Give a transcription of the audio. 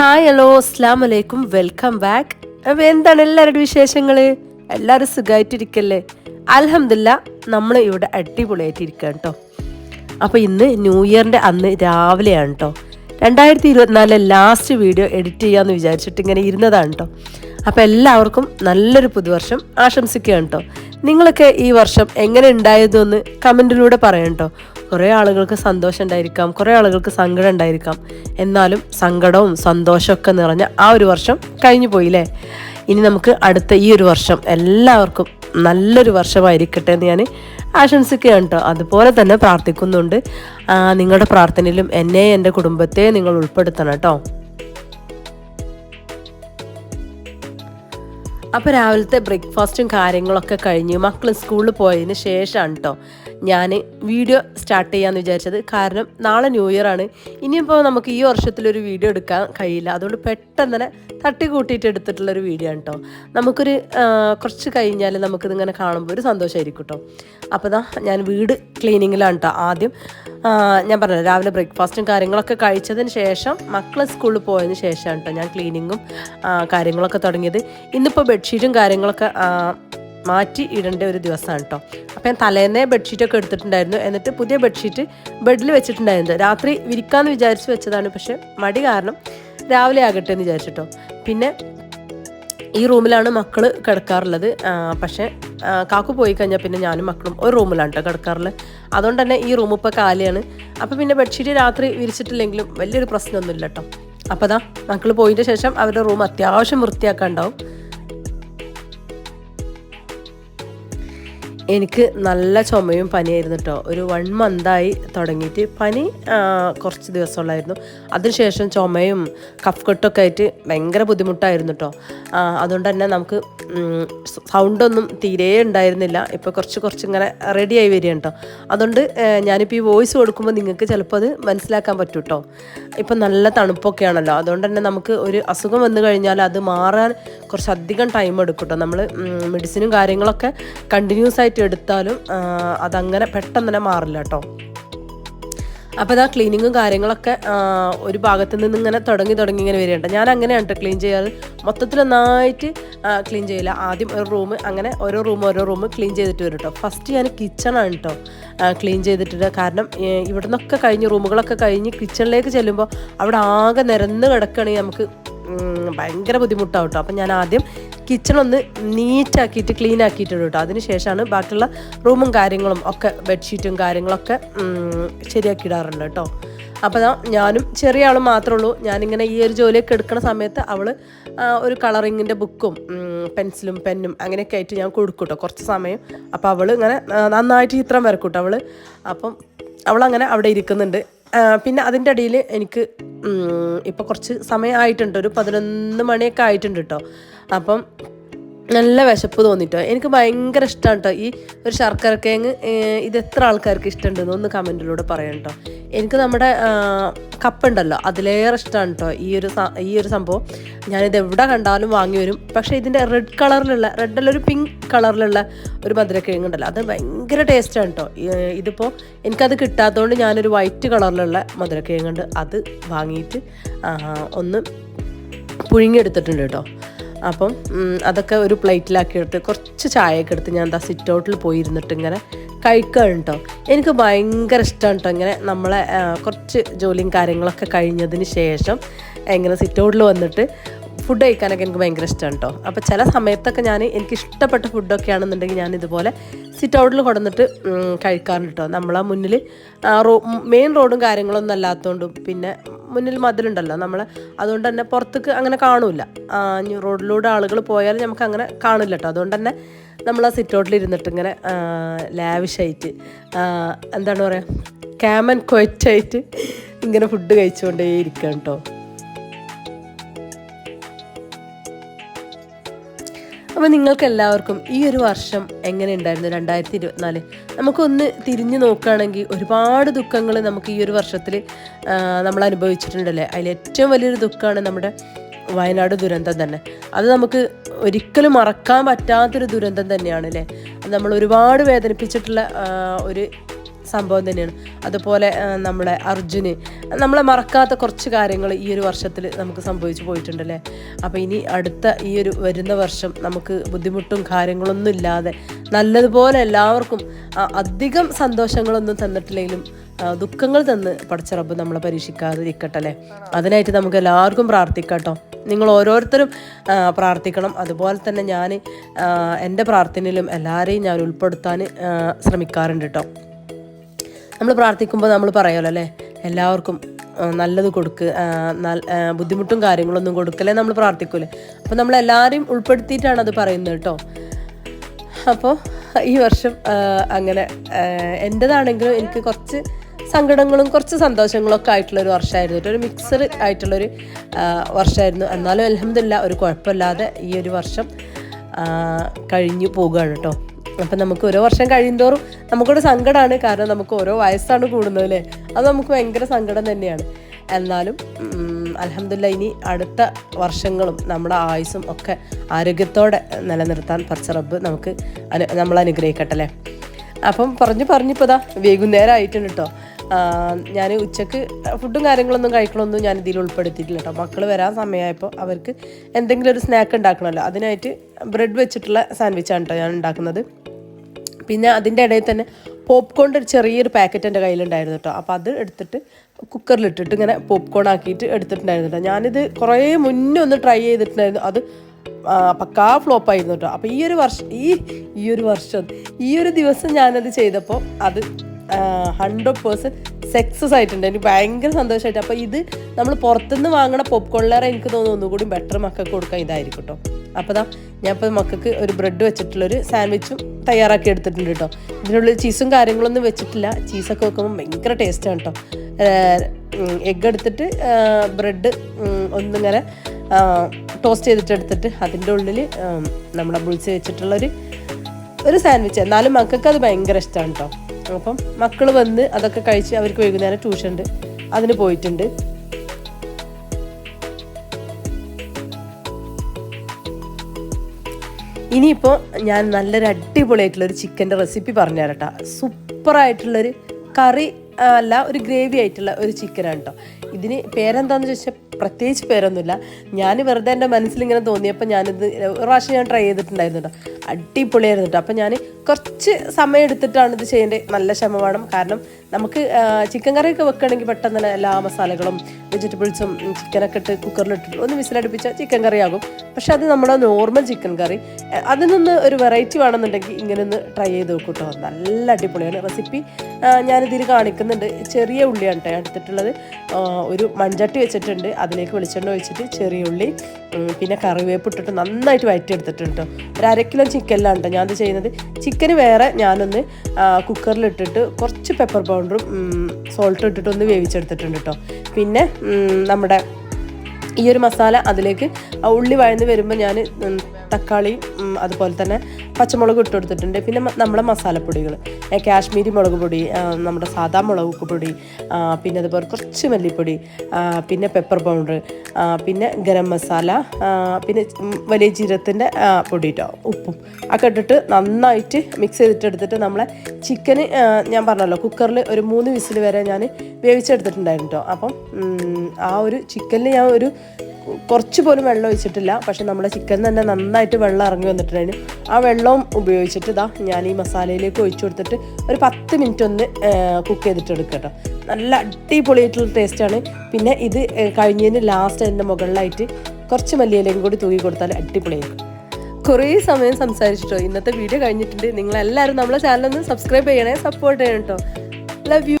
Hi hello അസ്ലാം വലൈക്കും welcome back അപ്പോൾ എന്താണ് എല്ലാവരുടെ വിശേഷങ്ങൾ എല്ലാവരും സുഖമായിട്ടിരിക്കല്ലേ അലഹമില്ല നമ്മൾ ഇവിടെ അടിപൊളിയായിട്ടിരിക്കുക കേട്ടോ അപ്പോൾ ഇന്ന് ന്യൂ ഇയറിന്റെ അന്ന് രാവിലെയാണ് കേട്ടോ രണ്ടായിരത്തി ഇരുപത്തിനാലിലെ ലാസ്റ്റ് വീഡിയോ എഡിറ്റ് ചെയ്യാമെന്ന് വിചാരിച്ചിട്ട് ഇങ്ങനെ ഇരുന്നതാണ് കേട്ടോ അപ്പോൾ എല്ലാവർക്കും നല്ലൊരു പുതുവർഷം ആശംസിക്കുകയാണ് കേട്ടോ നിങ്ങളൊക്കെ ഈ വർഷം എങ്ങനെ ഉണ്ടായതെന്ന് കമന്റിലൂടെ പറയാം കേട്ടോ കുറേ ആളുകൾക്ക് സന്തോഷം ഉണ്ടായിരിക്കാം കുറേ ആളുകൾക്ക് സങ്കടം ഉണ്ടായിരിക്കാം. എന്നാലും സങ്കടവും സന്തോഷമൊക്കെ നിറഞ്ഞ ആ ഒരു വർഷം കഴിഞ്ഞു പോയില്ലേ? ഇനി നമുക്ക് അടുത്ത ഈ ഒരു വർഷം എല്ലാവർക്കും നല്ലൊരു വർഷമായിരിക്കട്ടെ എന്ന് ഞാൻ ആശംസിക്കുകയാണ് കേട്ടോ അതുപോലെ തന്നെ പ്രാർത്ഥിക്കുന്നുണ്ട്. നിങ്ങളുടെ പ്രാർത്ഥനയിലും എന്നെ എന്റെ കുടുംബത്തെ നിങ്ങൾ ഉൾപ്പെടുത്തണം കേട്ടോ അപ്പോൾ രാവിലത്തെ ബ്രേക്ക്ഫാസ്റ്റും കാര്യങ്ങളൊക്കെ കഴിഞ്ഞ് മക്കൾ സ്കൂളിൽ പോയതിന് ശേഷമാണ് കേട്ടോ ഞാൻ വീഡിയോ സ്റ്റാർട്ട് ചെയ്യാമെന്ന് വിചാരിച്ചത്. കാരണം നാളെ ന്യൂ ഇയർ ആണ്. ഇനിയിപ്പോൾ നമുക്ക് ഈ വർഷത്തിലൊരു വീഡിയോ എടുക്കാൻ കഴിയില്ല. അതുകൊണ്ട് പെട്ടെന്ന് തന്നെ തട്ടി കൂട്ടിയിട്ട് എടുത്തിട്ടുള്ളൊരു വീഡിയോ ആണ് കേട്ടോ നമുക്കൊരു കുറച്ച് കഴിഞ്ഞാൽ നമുക്കിതിങ്ങനെ കാണുമ്പോൾ ഒരു സന്തോഷമായിരിക്കും കേട്ടോ അപ്പോൾ ഞാൻ വീട് ക്ലീനിങ്ങിലാണ് കേട്ടോ ആദ്യം. ഞാൻ പറഞ്ഞു രാവിലെ ബ്രേക്ക്ഫാസ്റ്റും കാര്യങ്ങളൊക്കെ കഴിച്ചതിന് ശേഷം മക്കളെ സ്കൂളിൽ പോയതിന് ശേഷമാണ് കേട്ടോ ഞാൻ ക്ലീനിങ്ങും കാര്യങ്ങളൊക്കെ തുടങ്ങിയത്. ഇന്നിപ്പോൾ ബെഡ്ഷീറ്റും കാര്യങ്ങളൊക്കെ മാറ്റി ഇടേണ്ട ഒരു ദിവസമാണ് കേട്ടോ. അപ്പോൾ ഞാൻ തലേന്നേ ബെഡ്ഷീറ്റൊക്കെ എടുത്തിട്ടുണ്ടായിരുന്നു. എന്നിട്ട് പുതിയ ബെഡ്ഷീറ്റ് ബെഡിൽ വെച്ചിട്ടുണ്ടായിരുന്നു. രാത്രി വിരിക്കാമെന്ന് വിചാരിച്ച് വെച്ചതാണ്. പക്ഷേ മടി കാരണം രാവിലെ ആകട്ടെ എന്ന് വിചാരിച്ചിട്ടോ പിന്നെ ഈ റൂമിലാണ് മക്കൾ കിടക്കാറുള്ളത്. പക്ഷേ കാക്കു പോയി കഴിഞ്ഞാൽ പിന്നെ ഞാനും മക്കളും ഒരു റൂമിലാണ് കേട്ടോ കിടക്കാറുള്ളത്. അതുകൊണ്ട് തന്നെ ഈ റൂം ഇപ്പോൾ കാലിയാണ്. അപ്പോൾ പിന്നെ ബെഡ്ഷീറ്റ് രാത്രി വിരിച്ചിട്ടില്ലെങ്കിലും വലിയൊരു പ്രശ്നമൊന്നുമില്ല കേട്ടോ അപ്പോൾ ദാ മക്കൾ പോയതിന്റെ ശേഷം അവരുടെ റൂം അത്യാവശ്യം വൃത്തിയാക്കാൻ ഉണ്ടാവും എനിക്ക് നല്ല ചുമയും പനിയായിരുന്നു കേട്ടോ ഒരു വൺ മന്തായി തുടങ്ങിയിട്ട് പനി കുറച്ച് ദിവസമുള്ളായിരുന്നു. അതിനുശേഷം ചുമയും കഫ് കെട്ടൊക്കെ ആയിട്ട് ഭയങ്കര ബുദ്ധിമുട്ടായിരുന്നു കേട്ടോ അതുകൊണ്ട് തന്നെ നമുക്ക് സൗണ്ടൊന്നും തീരെ ഉണ്ടായിരുന്നില്ല. ഇപ്പോൾ കുറച്ച് കുറച്ച് ഇങ്ങനെ റെഡിയായി വരികയാണ് കേട്ടോ അതുകൊണ്ട് ഞാനിപ്പോൾ ഈ വോയിസ് കൊടുക്കുമ്പോൾ നിങ്ങൾക്ക് ചിലപ്പോൾ അത് മനസ്സിലാക്കാൻ പറ്റും കേട്ടോ ഇപ്പം നല്ല തണുപ്പൊക്കെയാണല്ലോ അതുകൊണ്ട് തന്നെ നമുക്ക് ഒരു അസുഖം വന്നു കഴിഞ്ഞാൽ അത് മാറാൻ കുറച്ചധികം ടൈം എടുക്കും കേട്ടോ നമ്മൾ മെഡിസിനും കാര്യങ്ങളൊക്കെ കണ്ടിന്യൂസ് ആയിട്ട് എടുത്താലും അതങ്ങനെ പെട്ടെന്ന് തന്നെ മാറില്ല കേട്ടോ. അപ്പോൾ ഇതാ ക്ലീനിങ്ങും കാര്യങ്ങളൊക്കെ ഒരു ഭാഗത്ത് നിന്ന് ഇങ്ങനെ തുടങ്ങി തുടങ്ങി ഇങ്ങനെ വരികയുണ്ട്. ഞാൻ അങ്ങനെയാണ് കേട്ടോ ക്ലീൻ ചെയ്യാറ്. മൊത്തത്തിൽ നന്നായിട്ട് ക്ലീൻ ചെയ്യില്ല ആദ്യം ഒരു റൂം അങ്ങനെ ഓരോ റൂം ഓരോ റൂം ക്ലീൻ ചെയ്തിട്ട് വരും കേട്ടോ ഫസ്റ്റ് ഞാൻ കിച്ചണാണ് കേട്ടോ ക്ലീൻ ചെയ്തിട്ടുണ്ട് കാരണം ഇവിടെ നിന്നൊക്കെ കഴിഞ്ഞ് റൂമുകളൊക്കെ കഴിഞ്ഞ് കിച്ചണിലേക്ക് ചെല്ലുമ്പോൾ അവിടെ ആകെ നിരന്ന് കിടക്കുകയാണെങ്കിൽ നമുക്ക് ഭയങ്കര ബുദ്ധിമുട്ടാവും കേട്ടോ അപ്പം ഞാൻ ആദ്യം കിച്ചൺ ഒന്ന് നീറ്റാക്കിയിട്ട് ക്ലീൻ ആക്കിയിട്ടുണ്ട് കേട്ടോ. അതിനുശേഷമാണ് ബാക്കിയുള്ള റൂമും കാര്യങ്ങളും ഒക്കെ ബെഡ്ഷീറ്റും കാര്യങ്ങളൊക്കെ ശരിയാക്കി ഇടാറുണ്ട് കേട്ടോ. അപ്പോൾ ഞാനും ചെറിയ ആളും മാത്രമേ ഉള്ളൂ. ഞാനിങ്ങനെ ഈ ഒരു ജോലിയൊക്കെ എടുക്കുന്ന സമയത്ത് അവൾ ഒരു കളറിങ്ങിന്റെ ബുക്കും പെൻസിലും പെന്നും അങ്ങനെയൊക്കെ ആയിട്ട് ഞാൻ കൊടുക്കും കേട്ടോ കുറച്ച് സമയം. അപ്പോൾ അവൾ ഇങ്ങനെ നന്നായിട്ട് ചിത്രം വരക്കും കേട്ടോ അവൾ അപ്പം അവളങ്ങനെ അവിടെ ഇരിക്കുന്നുണ്ട്. പിന്നെ അതിന്റെ ഇടയിൽ എനിക്ക് ഇപ്പോൾ കുറച്ച് സമയമായിട്ടുണ്ട്. ഒരു പതിനൊന്ന് മണിയൊക്കെ ആയിട്ടുണ്ട് കേട്ടോ അപ്പം നല്ല വിശപ്പ് തോന്നിട്ടോ. എനിക്ക് ഭയങ്കര ഇഷ്ടമാണ് കേട്ടോ ഈ ഒരു ശർക്കര കേങ്ങ് ഇത് എത്ര ആൾക്കാർക്ക് ഇഷ്ടമുണ്ടെന്ന് ഒന്ന് കമന്റിലൂടെ പറയാം കേട്ടോ എനിക്ക് നമ്മുടെ കപ്പുണ്ടല്ലോ അതിലേറെ ഇഷ്ടമാണ് കേട്ടോ ഈ ഒരു ഈ ഒരു സംഭവം. ഞാനിത് എവിടെ കണ്ടാലും വാങ്ങി വരും. പക്ഷേ ഇതിന്റെ റെഡ് കളറിലുള്ള റെഡ് അല്ല ഒരു പിങ്ക് കളറിലുള്ള ഒരു മധുരക്കിഴങ്ങ് ഉണ്ടല്ലോ അത് ഭയങ്കര ടേസ്റ്റാണ് കേട്ടോ ഇതിപ്പോൾ എനിക്കത് കിട്ടാത്തതുകൊണ്ട് ഞാനൊരു വൈറ്റ് കളറിലുള്ള മധുരക്കിഴങ്ങുണ്ട് അത് വാങ്ങിയിട്ട് ഒന്ന് പുഴുങ്ങിയെടുത്തിട്ടുണ്ട് കേട്ടോ അപ്പം അതൊക്കെ ഒരു പ്ലേറ്റിലാക്കിയിട്ട് കുറച്ച് ചായയൊക്കെ എടുത്ത് ഞാൻ എന്താ സിറ്റ് ഔട്ടിൽ പോയി ഇരുന്നിട്ട് ഇങ്ങനെ കഴിക്കുകയാണ് കേട്ടോ എനിക്ക് ഭയങ്കര ഇഷ്ടമാണ് കേട്ടോ ഇങ്ങനെ നമ്മളെ കുറച്ച് ജോലിയും കാര്യങ്ങളൊക്കെ കഴിഞ്ഞതിന് ശേഷം ഇങ്ങനെ സിറ്റ് ഔട്ടിൽ വന്നിട്ട് ഫുഡ് കഴിക്കാനൊക്കെ എനിക്ക് ഭയങ്കര ഇഷ്ടമാണ് കേട്ടോ അപ്പോൾ ചില സമയത്തൊക്കെ ഞാൻ എനിക്ക് ഇഷ്ടപ്പെട്ട ഫുഡൊക്കെ ആണെന്നുണ്ടെങ്കിൽ ഞാൻ ഇതുപോലെ സിറ്റ് ഔട്ടിൽ കൊണ്ടുവന്നിട്ട് ഉം, കഴിക്കാറുണ്ട് കേട്ടോ നമ്മളെ മുന്നിൽ റോ മെയിൻ റോഡും കാര്യങ്ങളൊന്നും അല്ലാത്തതുകൊണ്ടും പിന്നെ മുന്നിൽ മതിലുണ്ടല്ലോ. നമ്മൾ അതുകൊണ്ട് തന്നെ പുറത്തേക്ക് അങ്ങനെ കാണില്ല. റോഡിലൂടെ ആളുകൾ പോയാൽ നമുക്ക് അങ്ങനെ കാണില്ല കേട്ടോ അതുകൊണ്ട് തന്നെ നമ്മൾ ആ സിറ്റ് ഔട്ടിൽ ഇരുന്നിട്ട് ഇങ്ങനെ ലാവിഷായിട്ട് എന്താണ് പറയുക ക്യാമൻ കൊയറ്റായിട്ട് ഇങ്ങനെ ഫുഡ് കഴിച്ചുകൊണ്ടേ ഇരിക്കണം കേട്ടോ അപ്പോൾ നിങ്ങൾക്ക് എല്ലാവർക്കും ഈ ഒരു വർഷം എങ്ങനെ ഉണ്ടായിരുന്നു രണ്ടായിരത്തി ഇരുപത്തിനാല് നമുക്കൊന്ന് തിരിഞ്ഞു നോക്കുകയാണെങ്കിൽ ഒരുപാട് ദുഃഖങ്ങൾ നമുക്ക് ഈ ഒരു വർഷത്തിൽ നമ്മൾ അനുഭവിച്ചിട്ടുണ്ടല്ലേ? അതിൽ ഏറ്റവും വലിയൊരു ദുഃഖമാണ് നമ്മുടെ വയനാട് ദുരന്തം തന്നെ. അത് നമുക്ക് ഒരിക്കലും മറക്കാൻ പറ്റാത്തൊരു ദുരന്തം തന്നെയാണ് അല്ലേ നമ്മൾ ഒരുപാട് വേദനിപ്പിച്ചിട്ടുള്ള ഒരു സംഭവം തന്നെയാണ്. അതുപോലെ നമ്മളെ അർജുന്. നമ്മളെ മറക്കാത്ത കുറച്ച് കാര്യങ്ങൾ ഈ ഒരു വർഷത്തിൽ നമുക്ക് സംഭവിച്ചു പോയിട്ടുണ്ടല്ലേ? അപ്പോൾ ഇനി അടുത്ത ഈ ഒരു വരുന്ന വർഷം നമുക്ക് ബുദ്ധിമുട്ടും കാര്യങ്ങളൊന്നും ഇല്ലാതെ നല്ലതുപോലെ എല്ലാവർക്കും അധികം സന്തോഷങ്ങളൊന്നും തന്നിട്ടില്ലെങ്കിലും ദുഃഖങ്ങൾ തന്ന് പഠിച്ച റബ്ബ് നമ്മളെ പരീക്ഷിക്കാതെ ഇരിക്കട്ടല്ലേ അതിനായിട്ട് നമുക്ക് എല്ലാവർക്കും പ്രാർത്ഥിക്കാം കേട്ടോ നിങ്ങൾ ഓരോരുത്തരും പ്രാർത്ഥിക്കണം. അതുപോലെ തന്നെ ഞാൻ എന്റെ പ്രാർത്ഥനയിലും എല്ലാവരെയും ഞാൻ ഉൾപ്പെടുത്താൻ ശ്രമിക്കാറുണ്ട് കേട്ടോ നമ്മൾ പ്രാർത്ഥിക്കുമ്പോൾ നമ്മൾ പറയുമല്ലോ അല്ലേ? എല്ലാവർക്കും നല്ലത് കൊടുക്ക് നല്ല ബുദ്ധിമുട്ടും കാര്യങ്ങളൊന്നും കൊടുക്കല്ലേ നമ്മൾ പ്രാർത്ഥിക്കൂലേ? അപ്പോൾ നമ്മൾ എല്ലാവരെയും ഉൾപ്പെടുത്തിയിട്ടാണ് അത് പറയുന്നത് കേട്ടോ. അപ്പോൾ ഈ വർഷം അങ്ങനെ എന്റെതാണെങ്കിലും എനിക്ക് കുറച്ച് സങ്കടങ്ങളും കുറച്ച് സന്തോഷങ്ങളും ഒക്കെ ആയിട്ടുള്ളൊരു വർഷമായിരുന്നു ഒരു മിക്സഡ് ആയിട്ടുള്ളൊരു വർഷമായിരുന്നു എന്നാലും അലഹമില്ല ഒരു കുഴപ്പമില്ലാതെ ഈ ഒരു വർഷം കഴിഞ്ഞു പോകുകയാണ് കേട്ടോ. അപ്പം നമുക്ക് ഓരോ വർഷം കഴിയുന്തോറും നമുക്കൊരു സങ്കടമാണ് കാരണം നമുക്ക് ഓരോ വയസ്സാണ് കൂടുന്നത് അല്ലേ? അത് നമുക്ക് ഭയങ്കര സങ്കടം തന്നെയാണ്. എന്നാലും അലഹമില്ല ഇനി അടുത്ത വർഷങ്ങളും നമ്മുടെ ആയുസ്സും ഒക്കെ ആരോഗ്യത്തോടെ നിലനിർത്താൻ പറിച്ച റബ്ബ് നമുക്ക് അനു നമ്മൾ അനുഗ്രഹിക്കട്ടെ അല്ലേ? അപ്പം പറഞ്ഞു പറഞ്ഞിപ്പോതാ വൈകുന്നേരം ആയിട്ടുണ്ട് കേട്ടോ ഞാൻ ഉച്ചയ്ക്ക് ഫുഡും കാര്യങ്ങളൊന്നും കഴിക്കണമൊന്നും ഞാൻ ഇതിൽ ഉൾപ്പെടുത്തിയിട്ടില്ല കേട്ടോ മക്കൾ വരാൻ സമയമായപ്പോൾ അവർക്ക് എന്തെങ്കിലും ഒരു സ്നാക്ക് ഉണ്ടാക്കണമല്ലോ. അതിനായിട്ട് ബ്രെഡ് വെച്ചിട്ടുള്ള സാൻഡ്വിച്ചാണ് കേട്ടോ ഞാൻ ഉണ്ടാക്കുന്നത്. പിന്നെ അതിന്റെ ഇടയിൽ തന്നെ പോപ്കോണിന്റെ ഒരു ചെറിയൊരു പാക്കറ്റ് എന്റെ കയ്യിലുണ്ടായിരുന്നു കേട്ടോ. അപ്പോൾ അത് എടുത്തിട്ട് കുക്കറിലിട്ടിട്ട് ഇങ്ങനെ പോപ്കോൺ ആക്കിയിട്ട് എടുത്തിട്ടുണ്ടായിരുന്നു കേട്ടോ. ഞാനിത് കുറേ മുന്നേ ഒന്ന് ട്രൈ ചെയ്തിട്ടുണ്ടായിരുന്നു. അത് പക്കാ ഫ്ലോപ്പ് ആയിരുന്നു കേട്ടോ. അപ്പോൾ ഈ ഒരു വർഷം ഈ ഈ ഒരു വർഷം ഈ ഒരു ദിവസം ഞാനത് ചെയ്തപ്പോൾ അത് ഹൺഡ്രഡ് പേഴ്സന്റ് സക്സസ് ആയിട്ടുണ്ട് എനിക്ക് ഭയങ്കര സന്തോഷമായിട്ട്. അപ്പോൾ ഇത് നമ്മൾ പുറത്തുനിന്ന് വാങ്ങണ പോപ്കോണിലേറെ എനിക്ക് തോന്നുന്നു ഒന്നുകൂടി ബെറ്റർ മക്കൾക്ക് കൊടുക്കാൻ ഇതായിരിക്കും കേട്ടോ അപ്പോൾ ഞാൻ ഇപ്പോൾ മക്കൾക്ക് ഒരു ബ്രെഡ് വെച്ചിട്ടുള്ളൊരു സാൻഡ്വിച്ചും തയ്യാറാക്കി എടുത്തിട്ടുണ്ട് കേട്ടോ ഇതിനുള്ളിൽ ചീസും കാര്യങ്ങളൊന്നും വെച്ചിട്ടില്ല. ചീസൊക്കെ വെക്കുമ്പോൾ ഭയങ്കര ടേസ്റ്റാണ് കേട്ടോ എഗ്ഗ് എടുത്തിട്ട് ബ്രെഡ് ഒന്നിങ്ങനെ ടോസ്റ്റ് ചെയ്തിട്ട് എടുത്തിട്ട് അതിന്റെ ഉള്ളിൽ നമ്മുടെ ബുൾസ് വെച്ചിട്ടുള്ളൊരു ഒരു സാൻഡ്വിച്ച് എന്നാലും മക്കൾക്ക് അത് ഭയങ്കര ഇഷ്ടമാണ് കേട്ടോ അപ്പം മക്കൾ വന്ന് അതൊക്കെ കഴിച്ച് അവർക്ക് വൈകുന്നേരം ട്യൂഷൻ ഉണ്ട് അതിന് പോയിട്ടുണ്ട്. ഇനിയിപ്പോൾ ഞാൻ നല്ലൊരു അടിപൊളിയായിട്ടുള്ളൊരു ചിക്കന്റെ റെസിപ്പി പറഞ്ഞു തരട്ടോ സൂപ്പറായിട്ടുള്ളൊരു കറി അല്ല ഒരു ഗ്രേവി ആയിട്ടുള്ള ഒരു ചിക്കനാണ് കേട്ടോ ഇതിന് പേരെന്താണെന്ന് ചോദിച്ചാൽ പ്രത്യേകിച്ച് പേരൊന്നുമില്ല. ഞാൻ വെറുതെ എന്റെ മനസ്സിലിങ്ങനെ തോന്നിയപ്പോൾ ഞാനിത് ഒരു പ്രാവശ്യം ഞാൻ ട്രൈ ചെയ്തിട്ടുണ്ടായിരുന്നു കേട്ടോ അടിപൊളിയായിരുന്നു കേട്ടോ അപ്പോൾ ഞാൻ കുറച്ച് സമയം എടുത്തിട്ടാണ് ഇത് ചെയ്യേണ്ടത്. നല്ല ക്ഷമ കാരണം നമുക്ക് ചിക്കൻ കറിയൊക്കെ വെക്കുകയാണെങ്കിൽ പെട്ടെന്ന് തന്നെ എല്ലാ മസാലകളും വെജിറ്റബിൾസും ചിക്കനൊക്കെ ഇട്ട് കുക്കറിലിട്ടിട്ട് ഒന്ന് വിസിലടുപ്പിച്ചാൽ ചിക്കൻ കറി ആകും. പക്ഷെ അത് നമ്മുടെ നോർമൽ ചിക്കൻ കറി അതിൽ നിന്ന് ഒരു വെറൈറ്റി വേണമെന്നുണ്ടെങ്കിൽ ഇങ്ങനെ ഒന്ന് ട്രൈ ചെയ്ത് നോക്കും കേട്ടോ നല്ല അടിപൊളിയാണ് റെസിപ്പി ഞാനിതിൽ കാണിക്കുന്നുണ്ട്. ചെറിയ ഉള്ളിയാണ് കേട്ടോ എടുത്തിട്ടുള്ളത്. ഒരു മൺചട്ടി വെച്ചിട്ടുണ്ട്. അതിലേക്ക് വെളിച്ചെണ്ണ ഒഴിച്ചിട്ട് ചെറിയ ഉള്ളി പിന്നെ കറിവേപ്പ് ഇട്ടിട്ട് നന്നായിട്ട് വഴറ്റിയെടുത്തിട്ടുണ്ട് കേട്ടോ ഒരു അരക്കിലോ കിലോ ചിക്കനിലാണ് കേട്ടോ ഞാനത് ചെയ്യുന്നത്. ചിക്കന് വേറെ ഞാനൊന്ന് കുക്കറിലിട്ടിട്ട് കുറച്ച് പെപ്പർ പൗഡറും സോൾട്ടും ഇട്ടിട്ട് ഒന്ന് വേവിച്ചെടുത്തിട്ടുണ്ട് കേട്ടോ പിന്നെ നമ്മുടെ ഈ ഒരു മസാല അതിലേക്ക് ഉള്ളി വഴന്ന് വരുമ്പോൾ ഞാൻ തക്കാളിയും അതുപോലെ തന്നെ പച്ചമുളക് ഇട്ട് കൊടുത്തിട്ടുണ്ട്. പിന്നെ നമ്മുടെ മസാലപ്പൊടികൾ കാശ്മീരി മുളക് പൊടി നമ്മുടെ സാധാ മുളക് പൊടി പിന്നെ അതുപോലെ കുറച്ച് മല്ലിപ്പൊടി പിന്നെ പെപ്പർ പൗഡർ പിന്നെ ഗരം മസാല പിന്നെ വലിയ ജീരത്തിന്റെ പൊടി കേട്ടോ ഉപ്പും ഒക്കെ ഇട്ടിട്ട് നന്നായിട്ട് മിക്സ് ചെയ്തിട്ട് എടുത്തിട്ട് നമ്മളെ ചിക്കന് ഞാൻ പറഞ്ഞല്ലോ കുക്കറിൽ ഒരു മൂന്ന് വിസിൽ വരെ ഞാൻ വേവിച്ചെടുത്തിട്ടുണ്ടായിരുന്നു കേട്ടോ അപ്പം ആ ഒരു ചിക്കനിൽ ഞാൻ ഒരു കുറച്ച് പോലും വെള്ളം ഒഴിച്ചിട്ടില്ല. പക്ഷെ നമ്മുടെ ചിക്കൻ തന്നെ നന്നായിട്ട് വെള്ളം ഇറങ്ങി വന്നിട്ടുണ്ടായിരുന്നു. ആ വെള്ളവും ഉപയോഗിച്ചിട്ട് ഇതാ ഞാൻ ഈ മസാലയിലേക്ക് ഒഴിച്ചു കൊടുത്തിട്ട് ഒരു പത്ത് മിനിറ്റ് ഒന്ന് കുക്ക് ചെയ്തിട്ട് എടുക്കട്ടോ കേട്ടോ നല്ല അടിപൊളിയായിട്ടുള്ള ടേസ്റ്റാണ് പിന്നെ ഇത് കഴിഞ്ഞതിന് കഴിഞ്ഞതിന് ലാസ്റ്റ് അതിന്റെ മുകളിലായിട്ട് കുറച്ച് മല്ലിയിലയും കൂടി തൂക്കി കൊടുത്താൽ അടിപൊളിയായിരിക്കും. കുറേ സമയം സംസാരിച്ചിട്ടോ? ഇന്നത്തെ വീഡിയോ കഴിഞ്ഞിട്ടുണ്ട്. നിങ്ങളെല്ലാവരും നമ്മളെ ചാനലൊന്ന് സബ്സ്ക്രൈബ് ചെയ്യണേ സപ്പോർട്ട് ചെയ്യണം കേട്ടോ ലവ് യു